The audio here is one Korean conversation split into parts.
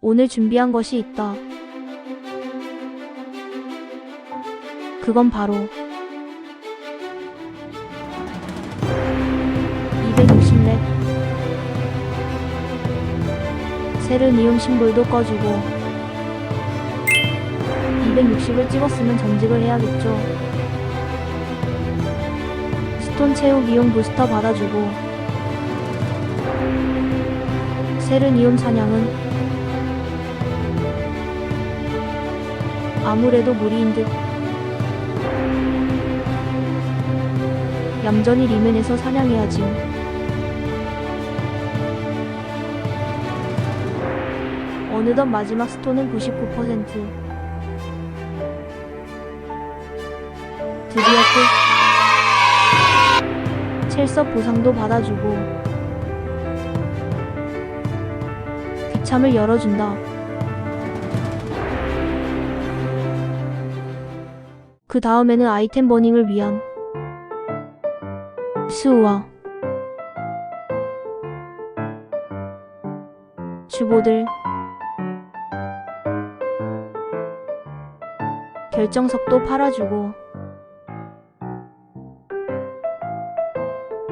오늘 준비한 것이 있다. 그건 바로 260렙 세르니움 심볼도 꺼주고 260을 찍었으면 전직을 해야겠죠. 스톤 채우 비용 부스터 받아주고 세르니움 사냥은 아무래도 무리인 듯 얌전히 리멘에서 사냥해야지. 어느덧 마지막 스톤은 99%. 드디어 끝. 첼서 보상도 받아주고 귀참을 열어준다. 그 다음에는 아이템 버닝을 위한 수와 주보들. 결정석도 팔아주고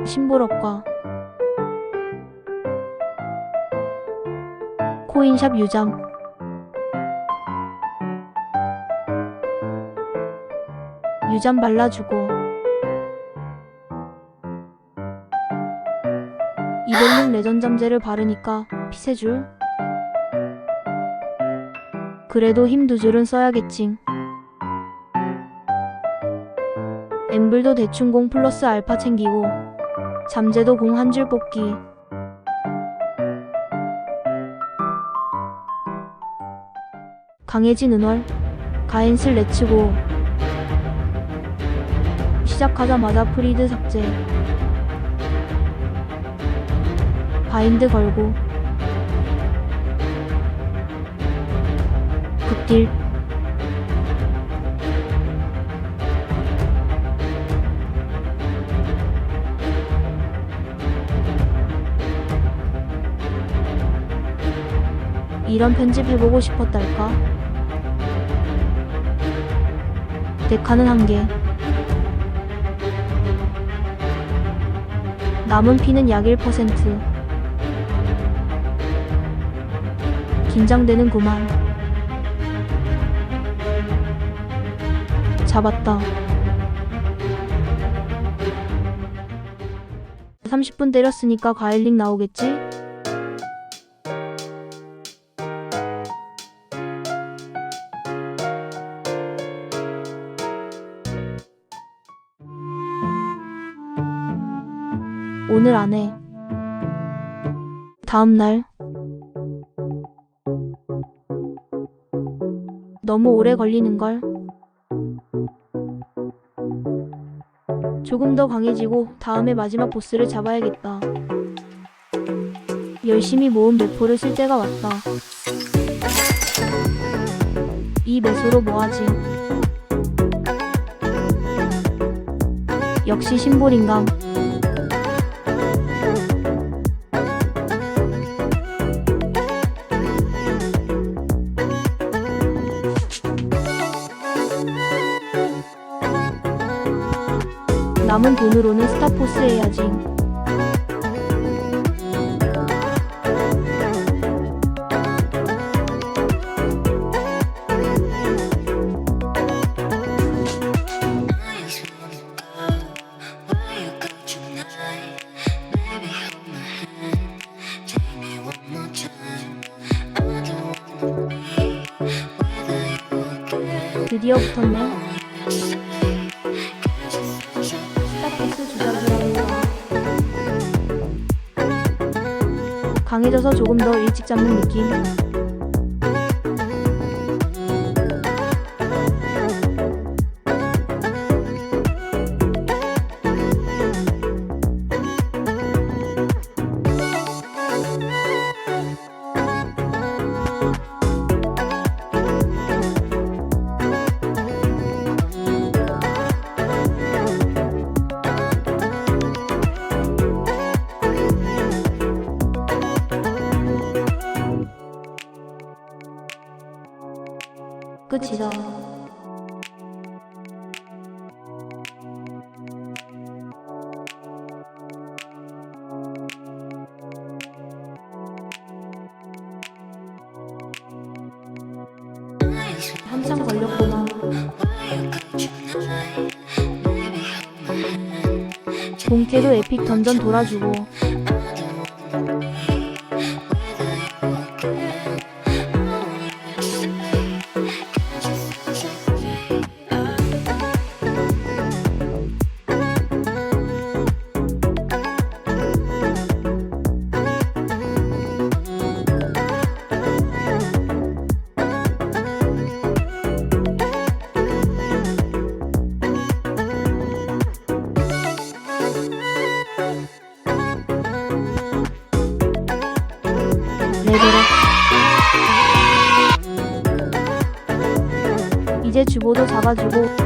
심볼업과 코인샵 유잠 유잠 발라주고 이벨링 레전 잠재를 바르니까 피 세 줄? 그래도 힘 두 줄은 써야겠지 엠블도 대충 공 플러스 알파 챙기고 잠재도 공 한 줄 뽑기. 강해진 은월 가엔슬 내치고 시작하자마자 프리드 삭제 바인드 걸고 극딜 이런 편집 해보고 싶었달까? 데카는 한 개. 남은 피는 약 1%. 긴장되는 구만. 잡았다. 30분 때렸으니까 과일링 나오겠지? 오늘 안에 다음 날. 너무 오래 걸리는걸. 조금 더 강해지고 다음에 마지막 보스를 잡아야겠다. 열심히 모은 매포를 쓸 때가 왔다. 이 매소로 뭐하지? 역시 심볼인감 남은 돈으로는 스타포스 해야지. 드디어 붙었네. 강해져서 조금 더 일찍 잡는 느낌. 끝이다. 한참 걸렸구만. 본캐도 에픽 던전 돌아주고 레벨업 이제 주보도 잡아주고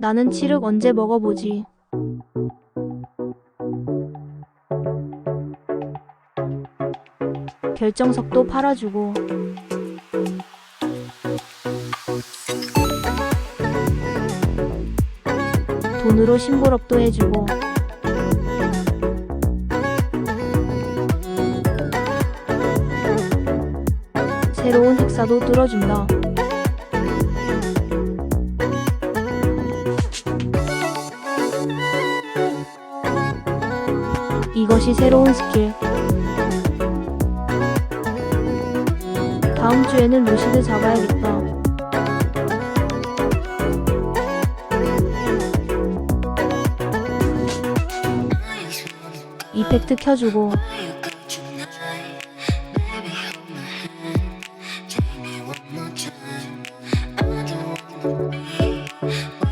나는 칠흑 언제 먹어보지? 결정석도 팔아주고. 돈으로 심부럽도 해주고. 새로운 흑사도 뚫어준다. 이것이 새로운 스킬. 다음 주에는 루시드 잡아야겠다. 이펙트 켜주고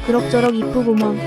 그럭저럭 이쁘구먼.